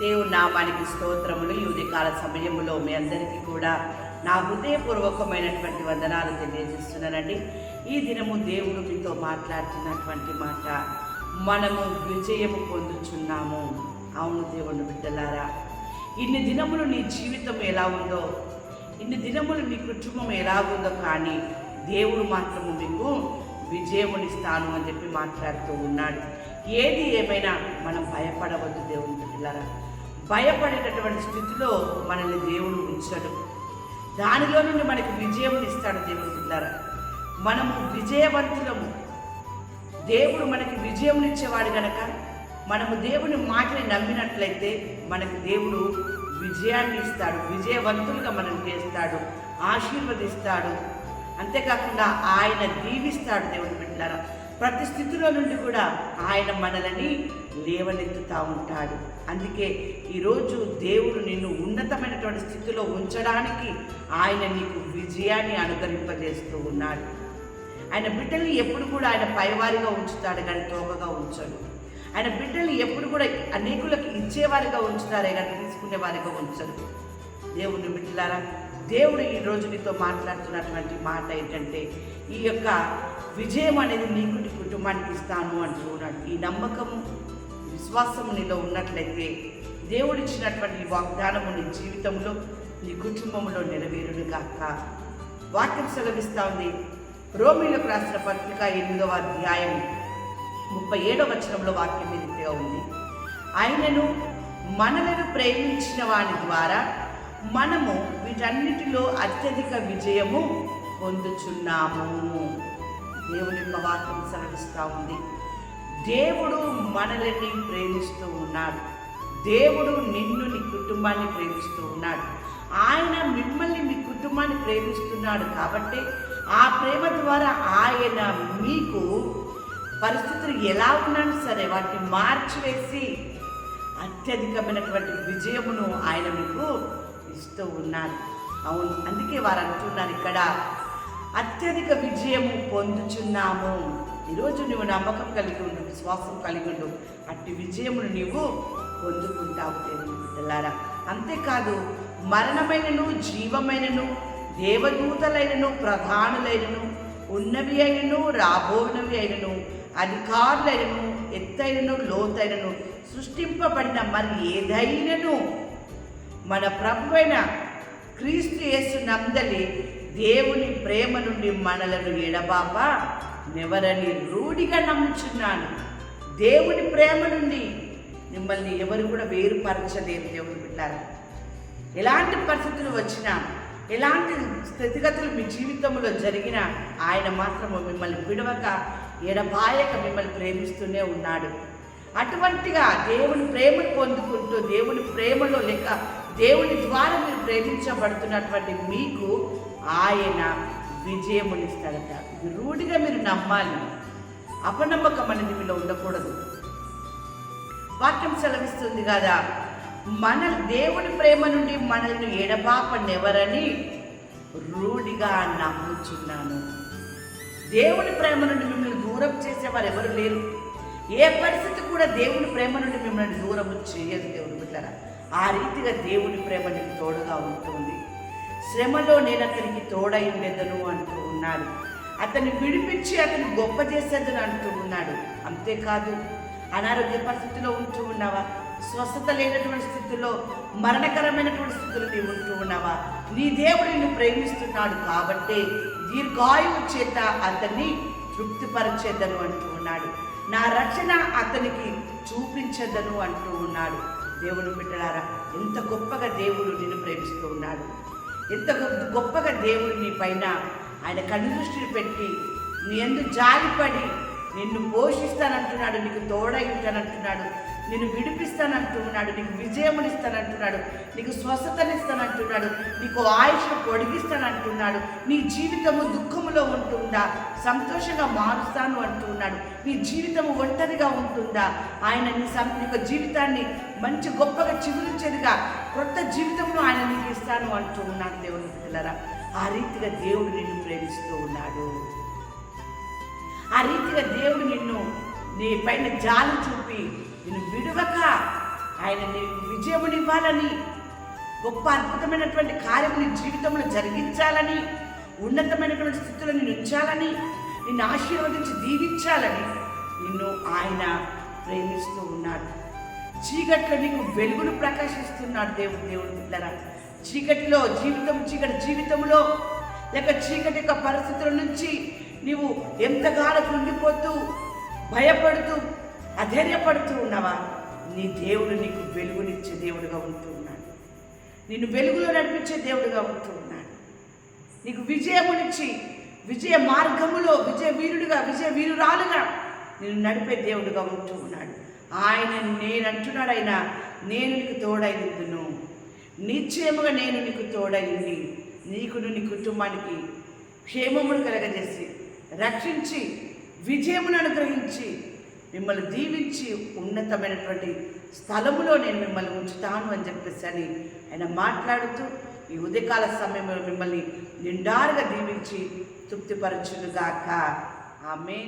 దేవుని నామానికి స్తోత్రములు. ఈ కాల సమయంలో మీ అందరికీ కూడా నా హృదయపూర్వకమైనటువంటి వందనాలు తెలియజేస్తున్నానండి. ఈ దినము దేవుడు మీతో మాట్లాడుతున్నటువంటి మాట మనము విజయము పొందుచున్నాము. అవును దేవుని బిడ్డలారా ఇన్ని దినములు నీ జీవితం ఎలా ఉందో ఇన్ని దినములు నీ కుటుంబం ఎలా ఉందో కానీ దేవుడు మాత్రము మీకు విజయమునిస్తాను అని చెప్పి మాట్లాడుతూ ఉన్నాడు. ఏది ఏమైనా మనం భయపడవద్దు దేవుని బిడ్డలారా. భయపడేటటువంటి స్థితిలో మనల్ని దేవుడు ఉంచడు. దానిలో నుండి మనకి విజయం ఇస్తాడు దేవుడు బిడ్డలారా మనము విజయవంతులము. దేవుడు మనకి విజయం ఇచ్చేవాడు గనక మనము దేవుని మాటని నమ్మినట్లయితే మనకి దేవుడు విజయాన్ని ఇస్తాడు విజయవంతులుగా మనం చేస్తాడు ఆశీర్వదిస్తాడు. అంతేకాకుండా ఆయన దీవిస్తాడు దేవుని బిడ్డలారా. ప్రతి స్థితిలో నుండి కూడా ఆయన మనలని లేవనెత్తుతూ ఉంటాడు. అందుకే ఈరోజు దేవుడు నిన్ను ఉన్నతమైనటువంటి స్థితిలో ఉంచడానికి ఆయన నీకు విజయాన్ని అనుగ్రహింపజేస్తూ ఉన్నాడు. ఆయన బిడ్డల్ని ఎప్పుడు కూడా ఆయన పైవారిగా ఉంచుతాడు కానీ తోకగా ఉంచడు. ఆయన బిడ్డల్ని ఎప్పుడు కూడా అనేకులకు ఇచ్చేవారిగా ఉంచుతారే కానీ తీసుకునే వారిగా ఉంచడు దేవుని బిడ్డలారా దేవుడు ఈ రోజు నీతో మాట్లాడుతున్నటువంటి మాట ఏంటంటే ఈ యొక్క విజయం అనేది నీకు నీ కుటుంబానికి ఇస్తాను అంటూ ఉన్నాడు. ఈ నమ్మకము విశ్వాసము నీలో ఉన్నట్లయితే దేవుడు ఇచ్చినటువంటి వాగ్దానము నీ జీవితంలో నీ కుటుంబంలో నెరవేరును కాక వాక్యం సెలవిస్తా ఉంది. రోమిలకు రాసిన పత్రిక ఎనిమిదవ అధ్యాయం ముప్పై ఏడవ వచనంలో వాక్యం ఈ ఉంది. ఆయనను మనలను ప్రేమించిన వాని ద్వారా మనము వీటన్నిటిలో అత్యధిక విజయము పొందుచున్నాము. దేవుని యొక్క వాక్యం సెలవిస్తూ ఉంది. దేవుడు మనల్ని ప్రేమిస్తూ ఉన్నాడు. దేవుడు నిన్ను నీ కుటుంబాన్ని ప్రేమిస్తూ ఉన్నాడు. ఆయన మిమ్మల్ని మీ కుటుంబాన్ని ప్రేమిస్తున్నాడు కాబట్టి ఆ ప్రేమ ద్వారా ఆయన మీకు పరిస్థితులు ఎలా ఉన్నాను సరే వాటిని మార్చివేసి అత్యధికమైనటువంటి విజయమును ఆయన మీకు ఇస్తూ ఉన్నాను అవును అందుకే వారు అంటున్నారు ఇక్కడ అత్యధిక విజయము పొందుచున్నాము. ఈరోజు నువ్వు నమ్మకం కలిగి ఉండు విశ్వాసం కలిగి ఉండు. అట్టి విజయమును నీవు పొందుకుంటావు. దేవుని బిడ్డలారా అంతేకాదు మరణమైనను జీవమైనను దేవదూతలైనను ప్రధానులైనను ఉన్నవి అయినను రాబోనవి అయినను అధికారులైనను ఎత్తైనను లోతైనను సృష్టింపబడిన మరి ఏదైనను మన ప్రభువైన క్రీస్తు యేసు నందలి దేవుని ప్రేమ నుండి మనలను ఎడబాప నెవరని రూఢిగా నమ్ముచున్నాను. దేవుని ప్రేమ నుండి మిమ్మల్ని ఎవరు కూడా వేరుపరచలేరు దేవుని బిడ్డారు. ఎలాంటి పరిస్థితులు వచ్చినా ఎలాంటి స్థితిగతులు మీ జీవితంలో జరిగినా ఆయన మాత్రము మిమ్మల్ని విడవక ఎడబాయక మిమ్మల్ని ప్రేమిస్తూనే ఉన్నాడు. అటువంటిగా దేవుని ప్రేమను పొందుకుంటూ దేవుని ప్రేమలో లేక దేవుని ద్వారా మీరు ప్రేమించబడుతున్నటువంటి మీకు ఆయన విజయమునిస్తాడట రూఢిగా మీరు నమ్మాలి. అపనమ్మకం అనేది మీలో ఉండకూడదు. వాక్యం సెలవిస్తుంది కదా మన దేవుని ప్రేమ నుండి మనల్ని ఎడబాపనెవరని రూఢిగా నమ్ముచున్నాను. దేవుని ప్రేమ నుండి మిమ్మల్ని దూరం చేసేవారు ఎవరు లేరు. ఏ పరిస్థితి కూడా దేవుని ప్రేమ నుండి మిమ్మల్ని దూరం చేయదు దేవుని బిడ్డరా ఆ రీతిగా దేవుని ప్రేమ నీకు తోడుగా ఉంటుంది. శ్రమలో నేను అతనికి తోడై ఉండేదను అంటూ ఉన్నాడు. అతన్ని విడిపించి అతను గొప్ప చేసేదని అంటూ ఉన్నాడు. అంతేకాదు అనారోగ్య పరిస్థితిలో ఉంటూ ఉన్నావా? స్వస్థత లేనటువంటి స్థితిలో మరణకరమైనటువంటి స్థితిలో నీవు ఉంటూ ఉన్నావా? నీ దేవుడు నిన్ను ప్రేమిస్తున్నాడు కాబట్టి దీర్ఘాయువు చేత అతన్ని తృప్తిపరచేద్దను అంటూ ఉన్నాడు. నా రక్షణ అతనికి చూపించదను అంటూ ఉన్నాడు. దేవుని బిడ్డలారా ఎంత గొప్పగా దేవుడు నిన్ను ప్రేమిస్తూ ఉన్నాడు. ఎంత గొప్పగా దేవుడు నీ పైన ఆయన కనుదృష్టిని పెట్టి నీ ఎందు జాలిపడి నిన్ను పోషిస్తానంటున్నాడు నీకు తోడై ఉంటానంటున్నాడు. నేను విడిపిస్తానంటున్నాడు నీకు విజయమునిస్తానంటున్నాడు నీకు స్వస్థతనిస్తానంటున్నాడు నీకు ఆయుష్ పొడిగిస్తానంటున్నాడు నీ జీవితము దుఃఖములో ఉంటుందా సంతోషంగా మారుస్తాను అంటున్నాడు నీ జీవితము ఒంటరిగా ఉంటుందా? ఆయన నీ సం నీకు జీవితాన్ని మంచి గొప్పగా చిగురించేదిగా కొత్త జీవితంలో ఆయన నీకు ఇస్తాను అంటూ ఉన్నాడు దేవుని పిల్లరా ఆ రీతిగా దేవుడు నిన్ను ప్రేమిస్తూ ఉన్నాడు. ఆ రీతిగా దేవుడు నిన్ను నీ పైన జాలి చూపి నేను విడవక ఆయన నీ విజయమునివ్వాలని గొప్ప అద్భుతమైనటువంటి కార్యము నీ జీవితంలో జరిగించాలని ఉన్నతమైనటువంటి స్థితిలో నేను ఉంచాలని నిన్ను ఆశీర్వదించి దీవించాలని నిన్ను ఆయన ప్రేమిస్తూ ఉన్నాడు. చీకట్లో నీకు వెలుగును ప్రకాశిస్తున్నాడు దేవుడు దేవుడు పిల్లరా చీకటిలో జీవితం చీకటి జీవితంలో లేక చీకటి యొక్క పరిస్థితుల నుంచి నీవు ఎంతగానో కుండిపోతూ భయపడుతూ అధైర్యపడుతూ ఉన్నావా? నీ దేవుడు నీకు వెలుగునిచ్చే దేవుడుగా ఉంటూ ఉన్నాడు. నిన్ను వెలుగులో నడిపించే దేవుడుగా ఉంటూ ఉన్నాడు. నీకు విజయమునిచ్చి విజయ మార్గములో విజయ వీరుడుగా విజయ వీరురాలుగా నిన్ను నడిపే దేవుడుగా ఉంటూ ఉన్నాడు. ఆయన నేను నేను నీకు తోడైందును నిశ్చయముగా నేను నీకు తోడైంది నీకును నీ కుటుంబానికి క్షేమమును కలగజేసి రక్షించి విజయమును అనుగ్రహించి మిమ్మల్ని దీవించి ఉన్నతమైనటువంటి స్థలములో నేను మిమ్మల్ని ఉంచుతాను అని చెప్పేసి అని ఆయన మాట్లాడుతూ ఈ ఉదయకాల సమయంలో మిమ్మల్ని నిండారుగా దీవించి తృప్తిపరచునుగాక. ఆమె